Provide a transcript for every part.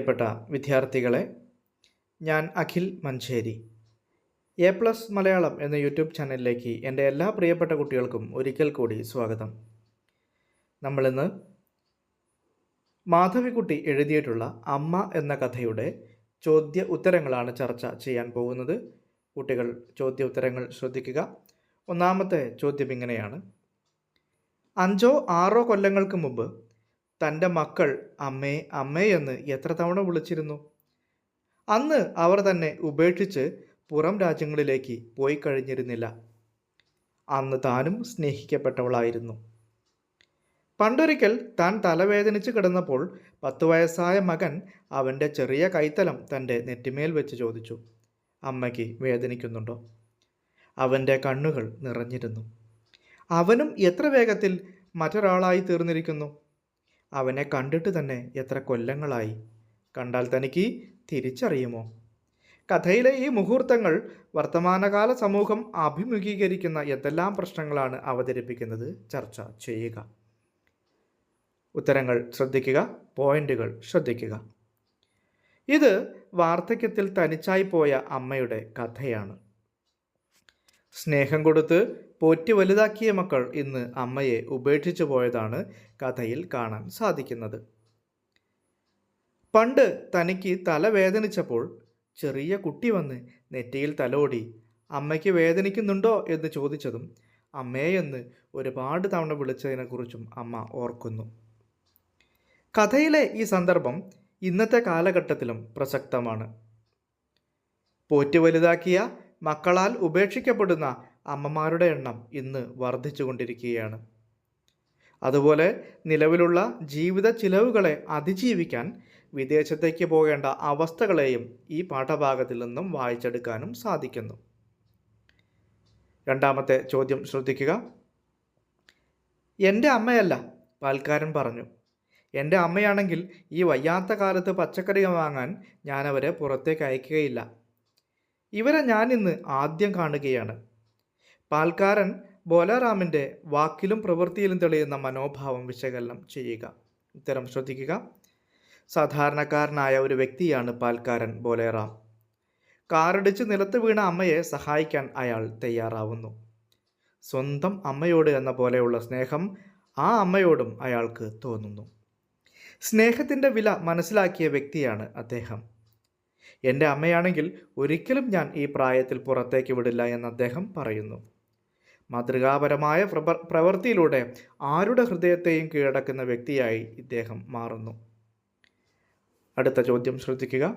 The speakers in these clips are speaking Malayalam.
പ്രിയപ്പെട്ട വിദ്യാർത്ഥികളെ ഞാൻ അഖിൽ മഞ്ചേരി. എ പ്ലസ് മലയാളം എന്ന യൂട്യൂബ് ചാനലിലേക്ക് എന്റെ എല്ലാ പ്രിയപ്പെട്ട കുട്ടികൾക്കും ഒരിക്കൽ കൂടി സ്വാഗതം. നമ്മളിന്ന് മാധവിക്കുട്ടി എഴുതിയിട്ടുള്ള അമ്മ എന്ന കഥയുടെ ചോദ്യ ഉത്തരങ്ങളാണ് ചർച്ച ചെയ്യാൻ പോകുന്നത്. കുട്ടികൾ ചോദ്യ ഉത്തരങ്ങൾ ശ്രദ്ധിക്കുക. ഒന്നാമത്തെ ചോദ്യം ഇങ്ങനെയാണ്. അഞ്ചോ ആറോ കൊല്ലങ്ങൾക്ക് മുമ്പ് തന്റെ മക്കൾ അമ്മേ അമ്മേ എന്ന് എത്ര തവണ വിളിച്ചിരുന്നു? അന്ന് അവർ തന്നെ ഉപേക്ഷിച്ച് പുറം രാജ്യങ്ങളിലേക്ക് പോയി കഴിഞ്ഞിരുന്നില്ല. അന്ന് താനും സ്നേഹിക്കപ്പെട്ടവളായിരുന്നു. പണ്ടൊരിക്കൽ താൻ തലവേദനിച്ച് കിടന്നപ്പോൾ പത്തു വയസ്സായ മകൻ അവന്റെ ചെറിയ കൈത്തലം തന്റെ നെറ്റിമേൽ വെച്ച് ചോദിച്ചു അമ്മയ്ക്ക് വേദനിക്കുന്നുണ്ടോ? അവന്റെ കണ്ണുകൾ നിറഞ്ഞിരുന്നു. അവനും എത്ര വേഗത്തിൽ മറ്റൊരാളായി തീർന്നിരിക്കുന്നു? അവനെ കണ്ടിട്ട് തന്നെ എത്ര കൊല്ലങ്ങളായി. കണ്ടാൽ തനിക്ക് തിരിച്ചറിയുമോ? കഥയിലെ ഈ മുഹൂർത്തങ്ങൾ വർത്തമാനകാല സമൂഹം അഭിമുഖീകരിക്കുന്ന എന്തെല്ലാം പ്രശ്നങ്ങളാണ് അവതരിപ്പിക്കുന്നത്? ചർച്ച ചെയ്യുക. ഉത്തരങ്ങൾ ശ്രദ്ധിക്കുക പോയിന്റുകൾ ശ്രദ്ധിക്കുക. ഇത് വാർദ്ധക്യത്തിൽ തനിച്ചായി പോയ അമ്മയുടെ കഥയാണ്. സ്നേഹം കൊടുത്ത് പോറ്റി വലുതാക്കിയ മക്കൾ ഇന്ന് അമ്മയെ ഉപേക്ഷിച്ചു പോയതാണ് കഥയിൽ കാണാൻ സാധിക്കുന്നത്. പണ്ട് തനിക്ക് തല വേദനിച്ചപ്പോൾ ചെറിയ കുട്ടി വന്ന് നെറ്റിയിൽ തലോടി അമ്മയ്ക്ക് വേദനിക്കുന്നുണ്ടോ? എന്ന് ചോദിച്ചതും അമ്മയെന്ന് ഒരുപാട് തവണ വിളിച്ചതിനെക്കുറിച്ചും അമ്മ ഓർക്കുന്നു. കഥയിലെ ഈ സന്ദർഭം ഇന്നത്തെ കാലഘട്ടത്തിലും പ്രസക്തമാണ്. പോറ്റി വലുതാക്കിയ മക്കളാൽ ഉപേക്ഷിക്കപ്പെടുന്ന അമ്മമാരുടെ എണ്ണം ഇന്ന് വർദ്ധിച്ചുകൊണ്ടിരിക്കുകയാണ്. അതുപോലെ നിലവിലുള്ള ജീവിത ചിലവുകളെ അതിജീവിക്കാൻ വിദേശത്തേക്ക് പോകേണ്ട അവസ്ഥകളെയും ഈ പാഠഭാഗത്തിൽ നിന്നും വായിച്ചെടുക്കാനും സാധിക്കുന്നു. രണ്ടാമത്തെ ചോദ്യം ശ്രദ്ധിക്കുക. എന്റെ അമ്മയല്ല പാൽക്കാരൻ പറഞ്ഞു. എന്റെ അമ്മയാണെങ്കിൽ ഈ വയ്യാത്ത കാലത്ത് പച്ചക്കറി വാങ്ങാൻ ഞാൻ അവരെ പുറത്തേക്ക് അയക്കുകയില്ല. ഇവരെ ഞാൻ ഇന്ന് ആദ്യം കാണുകയാണ്. പാൽക്കാരൻ ബോലാറാമിന്റെ വാക്കിലും പ്രവൃത്തിയിലും തെളിയുന്ന മനോഭാവം വിശകലനം ചെയ്യുക. ഇത്തരം ശ്രദ്ധിക്കുക. സാധാരണക്കാരനായ ഒരു വ്യക്തിയാണ് പാൽക്കാരൻ ബോലേറാം. കാറിടിച്ച് നിലത്ത് വീണ അമ്മയെ സഹായിക്കാൻ അയാൾ തയ്യാറാവുന്നു. സ്വന്തം അമ്മയോട് എന്ന പോലെയുള്ള സ്നേഹം ആ അമ്മയോടും അയാൾക്ക് തോന്നുന്നു. സ്നേഹത്തിന്റെ വില മനസ്സിലാക്കിയ വ്യക്തിയാണ് അദ്ദേഹം. എന്റെ അമ്മയാണെങ്കിൽ ഒരിക്കലും ഞാൻ ഈ പ്രായത്തിൽ പുറത്തേക്ക് വിടില്ല എന്ന് അദ്ദേഹം പറയുന്നു. മാതൃകാപരമായ പ്രവൃത്തിയിലൂടെ ആരുടെ ഹൃദയത്തെയും കീഴടക്കുന്ന വ്യക്തിയായി ഇദ്ദേഹം മാറുന്നു. അടുത്ത ചോദ്യം ശ്രദ്ധിക്കുക.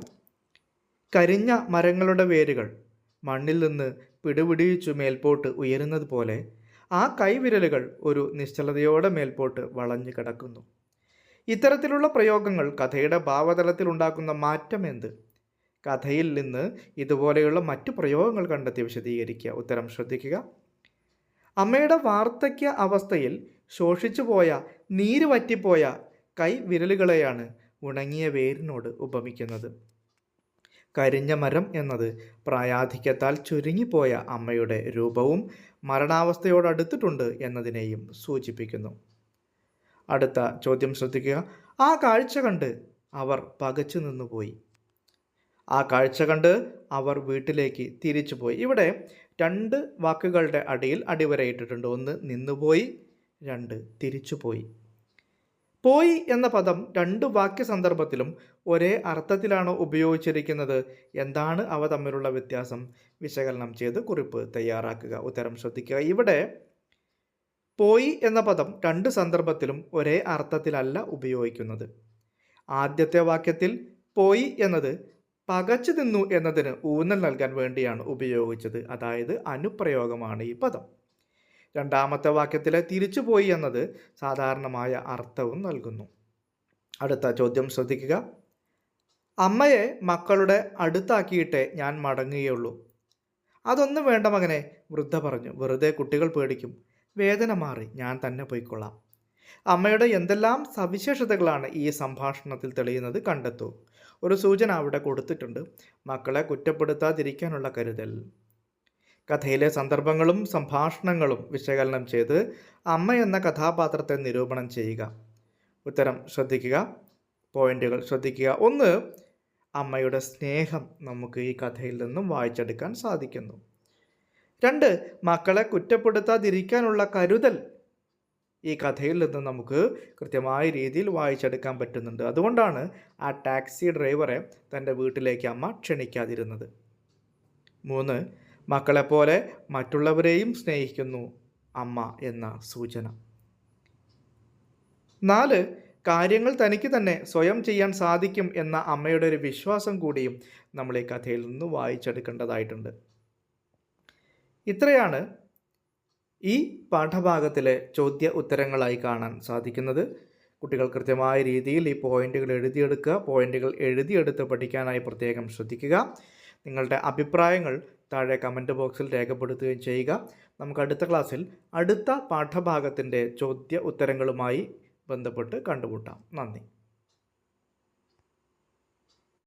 കരിഞ്ഞ മരങ്ങളുടെ വേരുകൾ മണ്ണിൽ നിന്ന് പിടിപിടിയിച്ചു മേൽപോട്ട് ഉയരുന്നത് പോലെ ആ കൈവിരലുകൾ ഒരു നിശ്ചലതയോടെ മേൽപോട്ട് വളഞ്ഞു കിടക്കുന്നു. ഇത്തരത്തിലുള്ള പ്രയോഗങ്ങൾ കഥയുടെ ഭാവതലത്തിൽ ഉണ്ടാക്കുന്ന മാറ്റം എന്ത്? കഥയിൽ നിന്ന് ഇതുപോലെയുള്ള മറ്റു പ്രയോഗങ്ങൾ കണ്ടെത്തി വിശദീകരിക്കുക. ഉത്തരം ശ്രദ്ധിക്കുക. അമ്മയുടെ വാർദ്ധക്യ അവസ്ഥയിൽ ശോഷിച്ചു പോയ നീര് വറ്റിപ്പോയ കൈ വിരലുകളെയാണ് ഉണങ്ങിയ വേരിനോട് ഉപമിക്കുന്നത്. കരിഞ്ഞ മരം എന്നത് പ്രായാധിക്യത്താൽ ചുരുങ്ങിപ്പോയ അമ്മയുടെ രൂപവും മരണാവസ്ഥയോടടുത്തിട്ടുണ്ട് എന്നതിനെയും സൂചിപ്പിക്കുന്നു. അടുത്ത ചോദ്യം ശ്രദ്ധിക്കുക. ആ കാഴ്ച കണ്ട് അവർ പകച്ചു നിന്നുപോയി ആ കാഴ്ച കണ്ട് അവർ വീട്ടിലേക്ക് തിരിച്ചുപോയി. ഇവിടെ രണ്ട് വാക്കുകളുടെ അടിയിൽ അടിവരയിട്ടിട്ടുണ്ട്. ഒന്ന് നിന്നുപോയി. രണ്ട് തിരിച്ചുപോയി. പോയി എന്ന പദം രണ്ട് വാക്യ സന്ദർഭത്തിലും ഒരേ അർത്ഥത്തിലാണ് ഉപയോഗിച്ചിരിക്കുന്നത്. എന്താണ് അവ തമ്മിലുള്ള വ്യത്യാസം? വിശകലനം ചെയ്ത് കുറിപ്പ് തയ്യാറാക്കുക. ഉത്തരം ശ്രദ്ധിക്കുക. ഇവിടെ പോയി എന്ന പദം രണ്ട് സന്ദർഭത്തിലും ഒരേ അർത്ഥത്തിലല്ല ഉപയോഗിക്കുന്നത്. ആദ്യത്തെ വാക്യത്തിൽ പോയി എന്നത് പകച്ചു നിന്നു എന്നതിന് ഊന്നൽ നൽകാൻ വേണ്ടിയാണ് ഉപയോഗിച്ചത്. അതായത് അനുപ്രയോഗമാണ് ഈ പദം. രണ്ടാമത്തെ വാക്യത്തിലെ തിരിച്ചുപോയി എന്നത് സാധാരണമായ അർത്ഥവും നൽകുന്നു. അടുത്ത ചോദ്യം ശ്രദ്ധിക്കുക. അമ്മയെ മക്കളുടെ അടുത്താക്കിയിട്ടേ ഞാൻ മടങ്ങുകയുള്ളൂ. അതൊന്നും വേണ്ട മകനെ വൃദ്ധ പറഞ്ഞു. വെറുതെ കുട്ടികൾ പേടിക്കും. വേദന മാറി. ഞാൻ തന്നെ പോയിക്കൊള്ളാം. അമ്മയുടെ എന്തെല്ലാം സവിശേഷതകളാണ് ഈ സംഭാഷണത്തിൽ തെളിയുന്നത് കണ്ടെത്തൂ. ഒരു സൂചന അവിടെ കൊടുത്തിട്ടുണ്ട്. മക്കളെ കുറ്റപ്പെടുത്താതിരിക്കാനുള്ള കരുതൽ. കഥയിലെ സന്ദർഭങ്ങളും സംഭാഷണങ്ങളും വിശകലനം ചെയ്ത് അമ്മ എന്ന കഥാപാത്രത്തെ നിരൂപണം ചെയ്യുക. ഉത്തരം ശ്രദ്ധിക്കുക. പോയിന്റുകൾ ശ്രദ്ധിക്കുക. ഒന്ന് അമ്മയുടെ സ്നേഹം നമുക്ക് ഈ കഥയിൽ നിന്നും വായിച്ചെടുക്കാൻ സാധിക്കുന്നു. രണ്ട് മക്കളെ കുറ്റപ്പെടുത്താതിരിക്കാനുള്ള കരുതൽ ഈ കഥയിൽ നിന്ന് നമുക്ക് കൃത്യമായ രീതിയിൽ വായിച്ചെടുക്കാൻ പറ്റുന്നുണ്ട്. അതുകൊണ്ടാണ് ആ ടാക്സി ഡ്രൈവറെ തന്റെ വീട്ടിലേക്ക് അമ്മ ക്ഷണിക്കാതിരുന്നത്. മൂന്ന് മക്കളെപ്പോലെ മറ്റുള്ളവരെയും സ്നേഹിക്കുന്നു അമ്മ എന്ന സൂചന. നാല് കാര്യങ്ങൾ തനിക്ക് തന്നെ സ്വയം ചെയ്യാൻ സാധിക്കും എന്ന അമ്മയുടെ ഒരു വിശ്വാസം കൂടിയും നമ്മൾ ഈ കഥയിൽ നിന്ന് വായിച്ചെടുക്കേണ്ടതായിട്ടുണ്ട്. ഇത്രയാണ് ഈ പാഠഭാഗത്തിലെ ചോദ്യ ഉത്തരങ്ങളായി കാണാൻ സാധിക്കുന്നത്. കുട്ടികൾ കൃത്യമായ രീതിയിൽ ഈ പോയിന്റുകൾ എഴുതിയെടുക്കുക പോയിന്റുകൾ എഴുതിയെടുത്ത് പഠിക്കാനായി പ്രത്യേകം ശ്രദ്ധിക്കുക. നിങ്ങളുടെ അഭിപ്രായങ്ങൾ താഴെ കമന്റ് ബോക്സിൽ രേഖപ്പെടുത്തുകയും ചെയ്യുക. നമുക്ക് അടുത്ത ക്ലാസ്സിൽ അടുത്ത പാഠഭാഗത്തിന്റെ ചോദ്യ ഉത്തരങ്ങളുമായി ബന്ധപ്പെട്ട് കണ്ടുമുട്ടാം. നന്ദി.